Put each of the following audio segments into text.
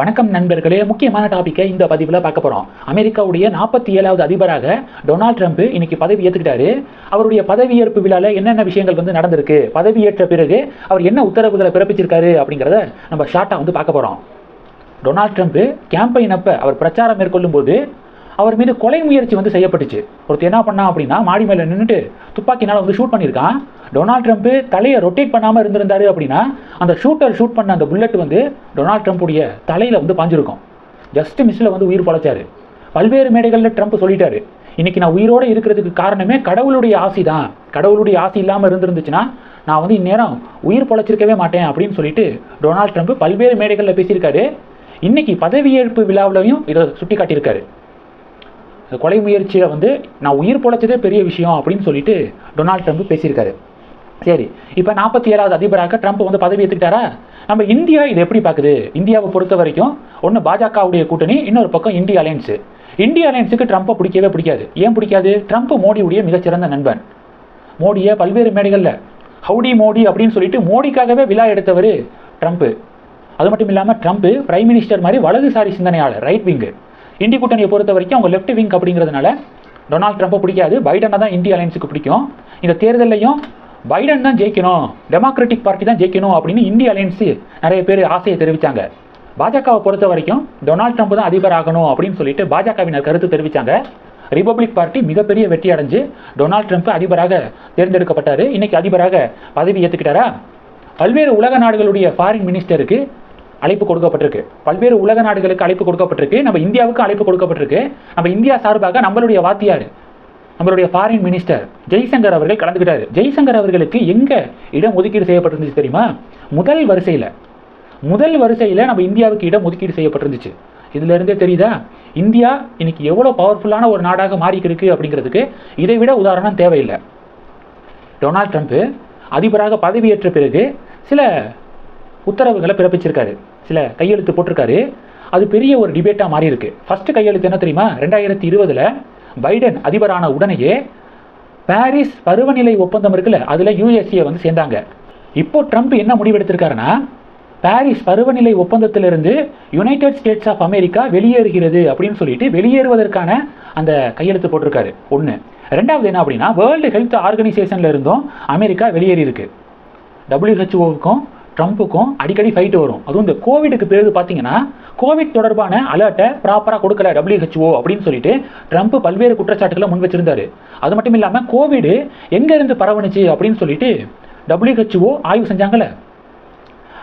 வணக்கம் நண்பர்களே முக்கியமான டாபிக்கை இந்த பதிவில் பார்க்க போகிறோம் அமெரிக்காவுடைய நாற்பத்தி ஏழாவது அதிபராக டொனால்ட் ட்ரம்ப் இன்னைக்கு பதவி ஏற்றுக்கிட்டாரு அவருடைய பதவியேற்பு விழாவில் என்னென்ன விஷயங்கள் வந்து நடந்திருக்கு பதவியேற்ற பிறகு அவர் என்ன உத்தரவுகளை பிறப்பிச்சிருக்காரு அப்படிங்கிறத நம்ம ஷார்ட்டாக வந்து பார்க்க போகிறோம் டொனால்ட் ட்ரம்ப் கேம்பெயின் அப்போ அவர் பிரச்சாரம் மேற்கொள்ளும் போது அவர் மீது கொலை முயற்சி வந்து செய்யப்பட்டுச்சு. ஒருத்தர் என்ன பண்ணா அப்படின்னா மாடி மேலே நின்றுட்டு துப்பாக்கினால் வந்து ஷூட் பண்ணியிருக்கான். டொனால்ட் ட்ரம்ப் தலையை ரொட்டேட் பண்ணாமல் இருந்திருந்தாரு அப்படின்னா அந்த ஷூட்டர் ஷூட் பண்ண அந்த புல்லட் வந்து டொனால்ட் ட்ரம்ப்புடைய தலையில் வந்து பாஞ்சிருக்கும். ஜஸ்ட் மிஸ்ஸில் வந்து உயிர் பொழைச்சாரு. பல்வேறு மேடைகளில் ட்ரம்ப் சொல்லிட்டாரு. இன்னைக்கு நான் உயிரோடு இருக்கிறதுக்கு காரணமே கடவுளுடைய ஆசி தான். கடவுளுடைய ஆசி இல்லாமல் இருந்திருந்துச்சுன்னா நான் வந்து இந்நேரம் உயிர் பொழைச்சிருக்கவே மாட்டேன் அப்படின்னு சொல்லிட்டு டொனால்ட் ட்ரம்ப் பல்வேறு மேடைகளில் பேசியிருக்காரு. இன்னைக்கு பதவியேற்பு விழாவிலையும் இதை சுட்டி காட்டியிருக்காரு இந்த கொலை முயற்சியில் வந்து நான் உயிர் பொழைச்சதே பெரிய விஷயம் அப்படின்னு சொல்லிட்டு டொனால்ட் ட்ரம்ப் பேசியிருக்காரு. சரி இப்போ நாற்பத்தி ஏழாவது அதிபராக ட்ரம்ப் வந்து பதவி ஏற்றுக்கிட்டாரா நம்ம இந்தியா இதை எப்படி பார்க்குது? இந்தியாவை பொறுத்த வரைக்கும் ஒன்று பாஜகவுடைய கூட்டணி இன்னொரு பக்கம் இந்திய அலையன்ஸு. இந்திய அலையன்ஸுக்கு ட்ரம்ப்பை பிடிக்கவே பிடிக்காது. ஏன் பிடிக்காது? ட்ரம்ப் மோடியுடைய மிகச்சிறந்த நண்பன். மோடியை பல்வேறு மேடைகளில் ஹவுடி மோடி அப்படின்னு சொல்லிட்டு மோடிக்காகவே விழா எடுத்தவர் ட்ரம்ப்பு அது மட்டும் இல்லாமல் ட்ரம்ப்பு பிரைம் மினிஸ்டர் மாதிரி வலதுசாரி சிந்தனையாளர் ரைட் விங்கு இந்தி கூட்டணியை பொறுத்த வரைக்கும் அவங்க லெஃப்ட் விங் அப்படிங்கிறதுனால டொனால்ட் ட்ரம்ப்பை பிடிக்காது. பைடனை தான் இந்திய அலையன்ஸுக்கு பிடிக்கும். இந்த தேர்தலையும் பைடன் தான் ஜெயிக்கணும். டெமோக்ராட்டிக் பார்ட்டி தான் ஜெயிக்கணும் அப்படின்னு இந்திய அலையன்ஸு நிறைய பேர் ஆசையை தெரிவித்தாங்க பாஜகவை பொறுத்த வரைக்கும் டொனால்ட் ட்ரம்ப் தான் அதிபர் ஆகணும் அப்படின்னு சொல்லிட்டு பாஜகவினர் கருத்து தெரிவித்தாங்க ரிபப்ளிக் பார்ட்டி மிகப்பெரிய வெற்றி அடைஞ்சு டொனால்ட் ட்ரம்ப் அதிபராக தேர்ந்தெடுக்கப்பட்டார். இன்னைக்கு அதிபராக பதவி ஏற்றுக்கிட்டாரா பல்வேறு உலக நாடுகளுடைய ஃபாரின் மினிஸ்டருக்கு அழைப்பு கொடுக்கப்பட்டிருக்கு. பல்வேறு உலக நாடுகளுக்கு அழைப்பு கொடுக்கப்பட்டிருக்கு. நம்ம இந்தியாவுக்கு அழைப்பு கொடுக்கப்பட்டிருக்கு. நம்ம இந்தியா சார்பாக நம்மளுடைய வாத்தியார் நம்மளுடைய ஃபாரின் மினிஸ்டர் ஜெய்சங்கர் அவர்கள் கலந்துக்கிட்டார் ஜெய்சங்கர் அவர்களுக்கு எங்கே இடம் ஒதுக்கீடு செய்யப்பட்டிருந்துச்சு தெரியுமா? முதல் வரிசையில் முதல் வரிசையில் நம்ம இந்தியாவுக்கு இடம் ஒதுக்கீடு செய்யப்பட்டிருந்துச்சு. இதுலேருந்தே தெரியுதா? இந்தியா இன்னைக்கு எவ்வளோ பவர்ஃபுல்லான ஒரு நாடாக மாறிக்கிருக்கு அப்படிங்கிறதுக்கு இதை விட உதாரணம் தேவையில்லை. டொனால்ட் ட்ரம்ப்பு அதிபராக பதவியேற்ற பிறகு சில உத்தரவுகளை பிறப்பிச்சிருக்காரு. சில கையெழுத்து போட்டிருக்காரு. அது பெரிய ஒரு டிபேட்டாக மாறி இருக்கு ஃபர்ஸ்ட் கையெழுத்து என்ன தெரியுமா? ரெண்டாயிரத்தி இருபதில் பைடன் அதிபரான உடனேயே பாரிஸ் பருவநிலை ஒப்பந்தம் இருக்குல்ல அதில் யூஎஸ்ஏ வந்து சேர்ந்தாங்க. இப்போ ட்ரம்ப் என்ன முடிவெடுத்திருக்காருன்னா பாரிஸ் பருவநிலை ஒப்பந்தத்திலிருந்து யுனைடெட் ஸ்டேட்ஸ் ஆஃப் அமெரிக்கா வெளியேறுகிறது அப்படின்னு சொல்லிட்டு வெளியேறுவதற்கான அந்த கையெழுத்து போட்டிருக்காரு. ஒன்று ரெண்டாவது என்ன அப்படின்னா வேர்ல்டு ஹெல்த் ஆர்கனைசேஷன்ல இருந்தும் அமெரிக்கா வெளியேறி இருக்கு டபிள்யூஹெச்ஓவுக்கும் ட்ரம்ப்புக்கும் அடிக்கடி ஃபைட் வரும். அதுவும் இந்த கோவிடுக்கு பிறகு பார்த்தீங்கன்னா கோவிட் தொடர்பான அலர்ட்டை ப்ராப்பராக கொடுக்கல டபிள்யூஹெச்ஓ அப்படின்னு சொல்லிட்டு ட்ரம்ப் பல்வேறு குற்றச்சாட்டுகளை முன் வச்சிருந்தாரு. அது மட்டும் இல்லாமல் கோவிடு எங்கேருந்து பரவணுச்சு அப்படின்னு சொல்லிட்டு டபிள்யூஹெச்ஓ ஆய்வு செஞ்சாங்கல்ல.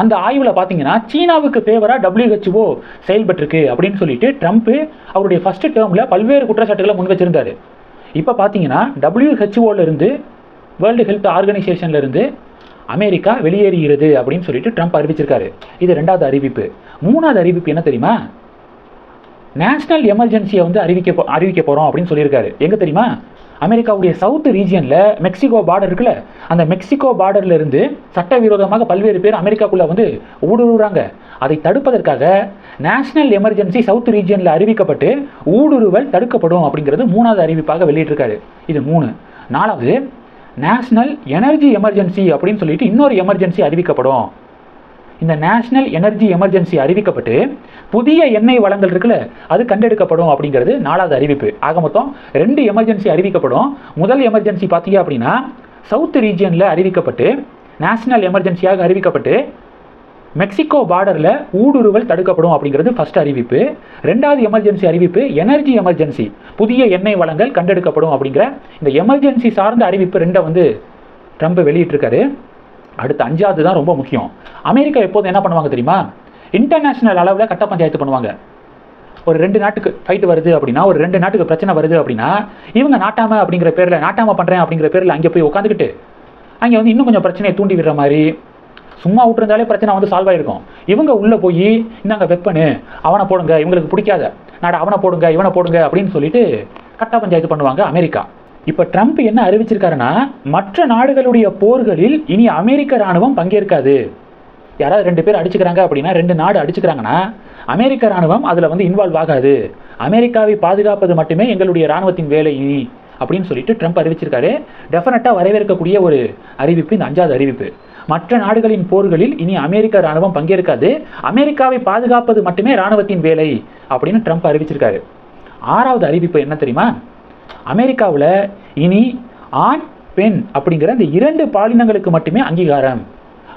அந்த ஆய்வில் பார்த்தீங்கன்னா சீனாவுக்கு ஃபேவராக டபிள்யூஹெச்ஓ செயல்பட்டிருக்கு அப்படின்னு சொல்லிட்டு ட்ரம்ப் அவருடைய ஃபர்ஸ்ட் டேர்மில் பல்வேறு குற்றச்சாட்டுகளை முன் வச்சிருந்தாரு. இப்போ பார்த்தீங்கன்னா டபிள்யூஹெச்ஓவிலிருந்து வேர்ல்டு ஹெல்த் ஆர்கனைசேஷன்லேருந்து அமெரிக்கா வெளியேறுகிறது அப்படின்னு சொல்லிட்டு ட்ரம்ப் அறிவிச்சிருக்காரு. இது ரெண்டாவது அறிவிப்பு. மூணாவது அறிவிப்பு என்ன தெரியுமா? நேஷனல் எமர்ஜென்சியை வந்து அறிவிக்க அறிவிக்க போகிறோம் அப்படின்னு சொல்லியிருக்காரு. எங்கே தெரியுமா? அமெரிக்காவுடைய சவுத் ரீஜியனில் மெக்சிகோ பார்டர் இருக்குல்ல அந்த மெக்சிகோ பார்டர்ல இருந்து சட்டவிரோதமாக பல்வேறு பேர் அமெரிக்காக்குள்ளே வந்து ஊடுருவுறாங்க. அதை தடுப்பதற்காக நேஷனல் எமர்ஜென்சி சவுத் ரீஜியனில் அறிவிக்கப்பட்டு ஊடுருவல் தடுக்கப்படும் அப்படிங்கிறது மூணாவது அறிவிப்பாக வெளியிட்டிருக்காரு. இது மூணு. நாலாவது நேஷ்னல் எனர்ஜி எமர்ஜென்சி அப்படின்னு சொல்லிட்டு இன்னொரு எமர்ஜென்சி அறிவிக்கப்படும். இந்த நேஷ்னல் எனர்ஜி எமர்ஜென்சி அறிவிக்கப்பட்டு புதிய எண்ணெய் வளங்கள் இருக்குல்ல அது கண்டெடுக்கப்படும் அப்படிங்கிறது நாலாவது அறிவிப்பு. ஆக மொத்தம் ரெண்டு எமர்ஜென்சி அறிவிக்கப்படும். முதல் எமர்ஜென்சி பார்த்தீங்க அப்படின்னா சவுத் ரீஜியனில் அறிவிக்கப்பட்டு நேஷ்னல் எமர்ஜென்சியாக அறிவிக்கப்பட்டு மெக்சிகோ பார்டரில் ஊடுருவல் தடுக்கப்படும் அப்படிங்கிறது ஃபர்ஸ்ட் அறிவிப்பு. ரெண்டாவது எமர்ஜென்சி அறிவிப்பு எனர்ஜி எமர்ஜென்சி புதிய எண்ணெய் வளங்கள் கண்டெடுக்கப்படும் அப்படிங்கிற இந்த எமர்ஜென்சி சார்ந்த அறிவிப்பு ரெண்டை வந்து ட்ரம்ப் வெளியிட்டிருக்காரு. அடுத்து அஞ்சாவது தான் ரொம்ப முக்கியம். அமெரிக்கா எப்போதும் என்ன பண்ணுவாங்க தெரியுமா? இன்டர்நேஷனல் அளவில் கட்ட பஞ்சாயத்து பண்ணுவாங்க. ஒரு ரெண்டு நாட்டுக்கு ஃபைட் வருது அப்படின்னா ஒரு ரெண்டு நாட்டுக்கு பிரச்சனை வருது அப்படின்னா இவங்க நாட்டாம அப்படிங்கிற பேரில் நாட்டாம பண்ணுறேன் அப்படிங்கிற பேரில் அங்கே போய் உட்காந்துக்கிட்டு அங்கே வந்து இன்னும் கொஞ்சம் பிரச்சனையை தூண்டி விடுற மாதிரி சும்மா விட்டுருந்தாலே பிரச்சனை வந்து சால்வ் ஆகிருக்கும் இவங்க உள்ளே போய் இந்தாங்க வெப்பனு அவனை போடுங்க. இவங்களுக்கு பிடிக்காத. நாட அவனை போடுங்க இவனை போடுங்க அப்படின்னு சொல்லிட்டு கட்டா பஞ்சாயத்து பண்ணுவாங்க அமெரிக்கா. இப்போ ட்ரம்ப் என்ன அறிவிச்சிருக்காருன்னா மற்ற நாடுகளுடைய போர்களில் இனி அமெரிக்க ராணுவம் பங்கேற்காது. யாராவது ரெண்டு பேர் அடிச்சுக்கிறாங்க அப்படின்னா ரெண்டு நாடு அடிச்சுக்கிறாங்கன்னா அமெரிக்க ராணுவம் அதில் வந்து இன்வால்வ் ஆகாது. அமெரிக்காவை பாதுகாப்பது மட்டுமே எங்களுடைய ராணுவத்தின் வேலை இனி அப்படின்னு சொல்லிட்டு ட்ரம்ப் அறிவிச்சிருக்காரு. டெஃபினட்டாக வரவேற்கக்கூடிய ஒரு அறிவிப்பு இந்த அஞ்சாவது அறிவிப்பு. மற்ற நாடுகளின் போர்களில் இனி அமெரிக்க ராணுவம் பங்கேற்காது. அமெரிக்காவை பாதுகாப்பது மட்டுமே ராணுவத்தின் வேலை அப்படின்னு ட்ரம்ப் அறிவிச்சிருக்காரு. ஆறாவது அறிவிப்பு என்ன தெரியுமா? அமெரிக்காவில் இனி ஆண் பெண் அப்படிங்கிற இந்த இரண்டு பாலினங்களுக்கு மட்டுமே அங்கீகாரம்.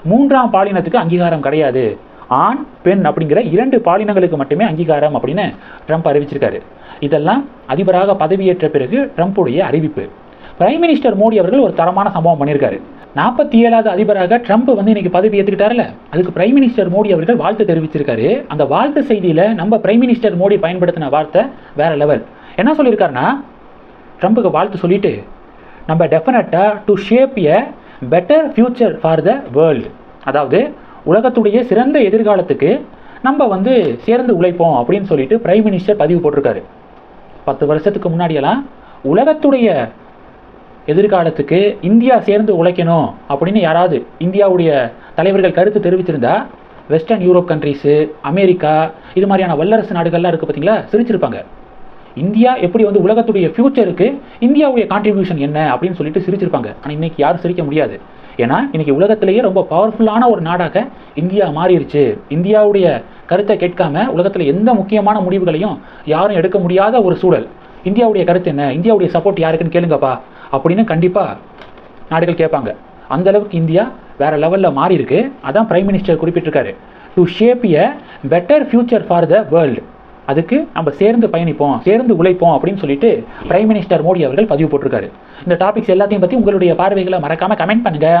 மூன்றாம் பாலினத்துக்கு அங்கீகாரம் கிடையாது. ஆண் பெண் அப்படிங்கிற இரண்டு பாலினங்களுக்கு மட்டுமே அங்கீகாரம் அப்படின்னு ட்ரம்ப் அறிவிச்சிருக்காரு. இதெல்லாம் அதிபராக பதவியேற்ற பிறகு ட்ரம்ப்புடைய அறிவிப்பு. பிரைம் மினிஸ்டர் மோடி அவர்கள் ஒரு தரமான சம்பவம் பண்ணியிருக்காரு. நாற்பத்தி ஏழாவது அதிபராக ட்ரம்ப் வந்து இன்னைக்கு பதவி ஏற்றுக்கிட்டார்ல அதுக்கு பிரைம் மினிஸ்டர் மோடி அவர்கள் வாழ்த்து தெரிவிச்சிருக்காரு. அந்த வாழ்த்து செய்தியில் நம்ம பிரைம் மினிஸ்டர் மோடி பயன்படுத்தின வார்த்தை வேற லெவல் என்ன சொல்லியிருக்காருன்னா ட்ரம்ப்புக்கு வாழ்த்து சொல்லிட்டு நம்ம டெஃபினட்டாக to shape a better future for the world அதாவது உலகத்துடைய சிறந்த எதிர்காலத்துக்கு நம்ம வந்து சேர்ந்து உழைப்போம் அப்படின்னு சொல்லிட்டு பிரைம் மினிஸ்டர் பதிவு போட்டிருக்காரு. பத்து வருஷத்துக்கு முன்னாடியெல்லாம் உலகத்துடைய எதிர்காலத்துக்கு இந்தியா சேர்ந்து உழைக்கணும் அப்படின்னு யாராவது இந்தியாவுடைய தலைவர்கள் கருத்து தெரிவித்திருந்தா வெஸ்டர்ன் யூரோப் கண்ட்ரீஸு அமெரிக்கா இது மாதிரியான வல்லரசு நாடுகள்லாம் இருக்குது பார்த்தீங்களா சிரிச்சிருப்பாங்க. இந்தியா எப்படி வந்து உலகத்துடைய ஃபியூச்சருக்கு இந்தியாவுடைய கான்ட்ரிபியூஷன் என்ன அப்படின்னு சொல்லிட்டு சிரிச்சிருப்பாங்க. ஆனால் இன்றைக்கி யாரும் சிரிக்க முடியாது. ஏன்னா இன்றைக்கி உலகத்திலேயே ரொம்ப பவர்ஃபுல்லான ஒரு நாடாக இந்தியா மாறிடுச்சு இந்தியாவுடைய கருத்தை கேட்காம உலகத்தில் எந்த முக்கியமான முடிவுகளையும் யாரும் எடுக்க முடியாத ஒரு சூழல். இந்தியாவுடைய கருத்து என்ன? இந்தியாவுடைய சப்போர்ட் யாருக்குன்னு கேளுங்கப்பா. அப்படின்னு கண்டிப்பாக நாடுகள் கேட்பாங்க. அந்த அளவுக்கு இந்தியா வேற லெவலில் மாறி இருக்கு அதான் prime minister குறிப்பிட்டிருக்காரு. To shape a better future for the world அதுக்கு நம்ம சேர்ந்து பயணிப்போம் சேர்ந்து உழைப்போம் அப்படின்னு சொல்லிட்டு பிரைம் மினிஸ்டர் மோடி அவர்கள் பதிவு போட்டிருக்காரு. இந்த டாபிக்ஸ் எல்லாத்தையும் பற்றி உங்களுடைய பார்வைகளை மறக்காமல் கமெண்ட் பண்ணுங்கள்